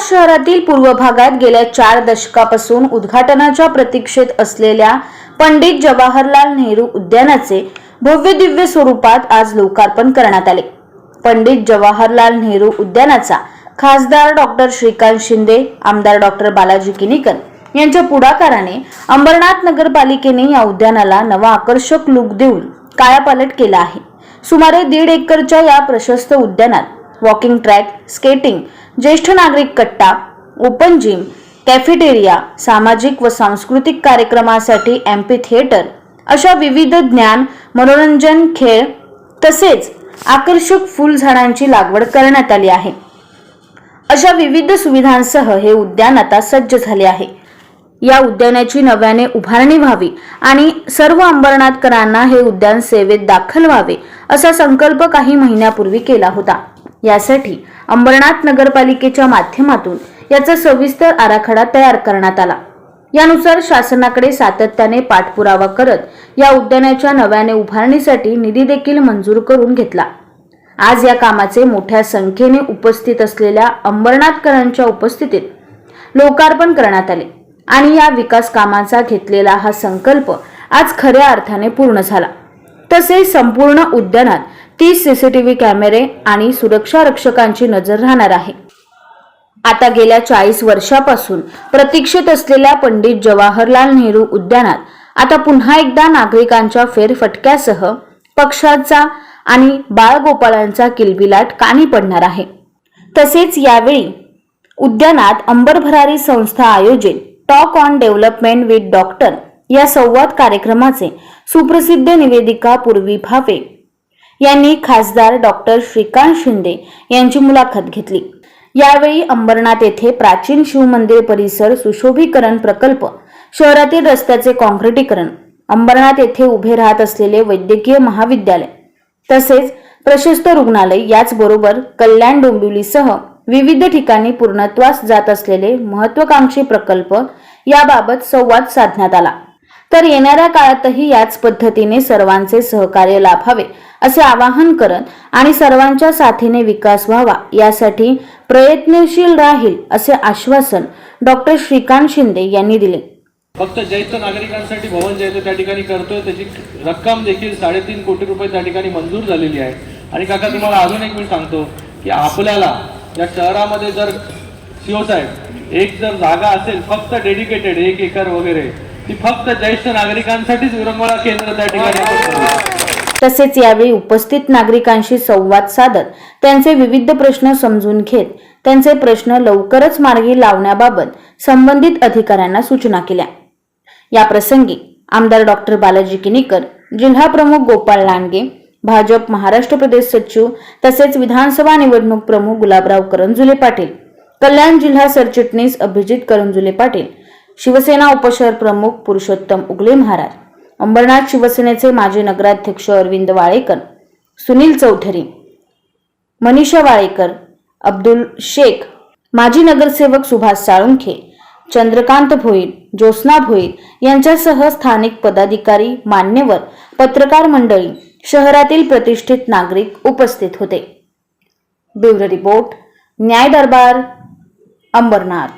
अंबरनाथ शहरातील पूर्व भागात गेल्या चार दशकापासून उद्घाटनाच्या प्रतीक्षेत असलेल्या पंडित जवाहरलाल नेहरू उद्यानाचे भव्य दिव्य स्वरूपात आज लोकार्पण करण्यात आले. पंडित जवाहरलाल नेहरू उद्यानाचा खासदार डॉक्टर श्रीकांत शिंदे आमदार डॉक्टर बालाजी किनीकर यांच्या पुढाकाराने अंबरनाथ नगरपालिकेने या उद्यानाला नवा आकर्षक लुक देऊन कायापालट केला आहे. सुमारे दीड एकरच्या या प्रशस्त उद्यानात वॉकिंग ट्रॅक स्केटिंग ज्येष्ठ नागरिक कट्टा ओपन जिम कॅफेटेरिया सामाजिक व सांस्कृतिक कार्यक्रमासाठी एम्पी थिएटर अशा विविध ज्ञान मनोरंजन खेळ तसेच आकर्षक फुलझाडांची लागवड करण्यात आली आहे. अशा विविध सुविधांसह हे उद्यान आता सज्ज झाले आहे. या उद्यानाची नव्याने उभारणी व्हावी आणि सर्व अंबरनाथकरांना हे उद्यान सेवेत दाखल व्हावे असा संकल्प काही महिन्यापूर्वी केला होता. यासाठी अंबरनाथ नगरपालिकेच्या माध्यमातून याचा सविस्तर आराखडा तयार करण्यात आला. यानुसार शासनाकडे सातत्याने पाठपुरावा करत या उद्यानाच्या नव्याने उभारणीसाठी निधी देखील मंजूर करून घेतला. आज या कामाचे मोठ्या संख्येने उपस्थित असलेल्या अंबरनाथकरांच्या उपस्थितीत लोकार्पण करण्यात आले आणि या विकास कामाचा घेतलेला हा संकल्प आज खऱ्या अर्थाने पूर्ण झाला. तसेच संपूर्ण उद्यानात तीस सीसीटीव्ही कॅमेरे आणि सुरक्षा रक्षकांची नजर राहणार आहे. आता गेल्या चाळीस वर्षापासून प्रतीक्षेत असलेल्या पंडित जवाहरलाल नेहरू उद्यानात आता पुन्हा एकदा नागरिकांच्या फेरफटक्यासह पक्षाचा आणि बाळगोपाळांचा किलबिलाट कानी पडणार आहे. तसेच यावेळी उद्यानात अंबर भरारी संस्था आयोजित talk on development with doctor या संवाद कार्यक्रमाचे सुप्रसिद्ध निवेदिका पूर्वी भावे यांनी खासदार डॉक्टर श्रीकांत शिंदे यांची मुलाखत घेतली. यावेळी अंबरनाथ येथे प्राचीन शिवमंदिर परिसर सुशोभीकरण प्रकल्प शहरातील रस्त्याचे काँक्रिटीकरण अंबरनाथ येथे उभे राहत असलेले वैद्यकीय महाविद्यालय तसेच प्रशस्त रुग्णालय याचबरोबर कल्याण डोंबिवलीसह विविध ठिकाणी पूर्णत्वास जात असलेले महत्वाकांक्षी प्रकल्प याबाबत संवाद साधण्यात आला. तर येणाऱ्या काळातही याच पद्धतीने सर्वांचे सहकार्य लाभावे असे आवाहन करत आणि सर्वांच्या साथीने विकास व्हावा यासाठी प्रयत्नशील राहील असे आश्वासन डॉक्टर श्रीकांत शिंदे यांनी दिले. फक्त ज्येष्ठ नागरिकांसाठी भवन जे आहे ते त्या ठिकाणी करतोय. त्याची रक्कम देखील साडेतीन कोटी रुपये त्या ठिकाणी मंजूर झालेली आहे. आणि काका तुम्हाला अजून एक मी सांगतो की आपल्याला या शहरामध्ये जर सीओ साहेब एक जर जागा असेल फक्त डेडिकेटेड एक एकर वगैरे ती फक्त ज्येष्ठ नागरिकांसाठीच विरंगुळा केंद्र त्या ठिकाणी. तसेच यावेळी उपस्थित नागरिकांशी संवाद साधत त्यांचे विविध प्रश्न समजून घेत त्यांचे प्रश्न लवकरच मार्गी लावण्याबाबत संबंधित अधिकाऱ्यांना सूचना केल्या. या प्रसंगी आमदार डॉक्टर बालाजी किनीकर जिल्हा प्रमुख गोपाळ लांडगे भाजप महाराष्ट्र प्रदेश सचिव तसेच विधानसभा निवडणूक प्रमुख गुलाबराव करंजुले पाटील कल्याण जिल्हा सरचिटणीस अभिजित करंजुले पाटील शिवसेना उपशहर प्रमुख पुरुषोत्तम उगले महाराज अंबरनाथ शिवसेनेचे माजी नगराध्यक्ष अरविंद वाळेकर सुनील चौधरी मनीषा वाळेकर अब्दुल शेख माजी नगरसेवक सुभाष साळुंखे चंद्रकांत भोईर ज्योत्स्ना भोईर यांच्यासह स्थानिक पदाधिकारी मान्यवर पत्रकार मंडळी शहरातील प्रतिष्ठित नागरिक उपस्थित होते. ब्युरो रिपोर्ट न्याय दरबार अंबरनाथ.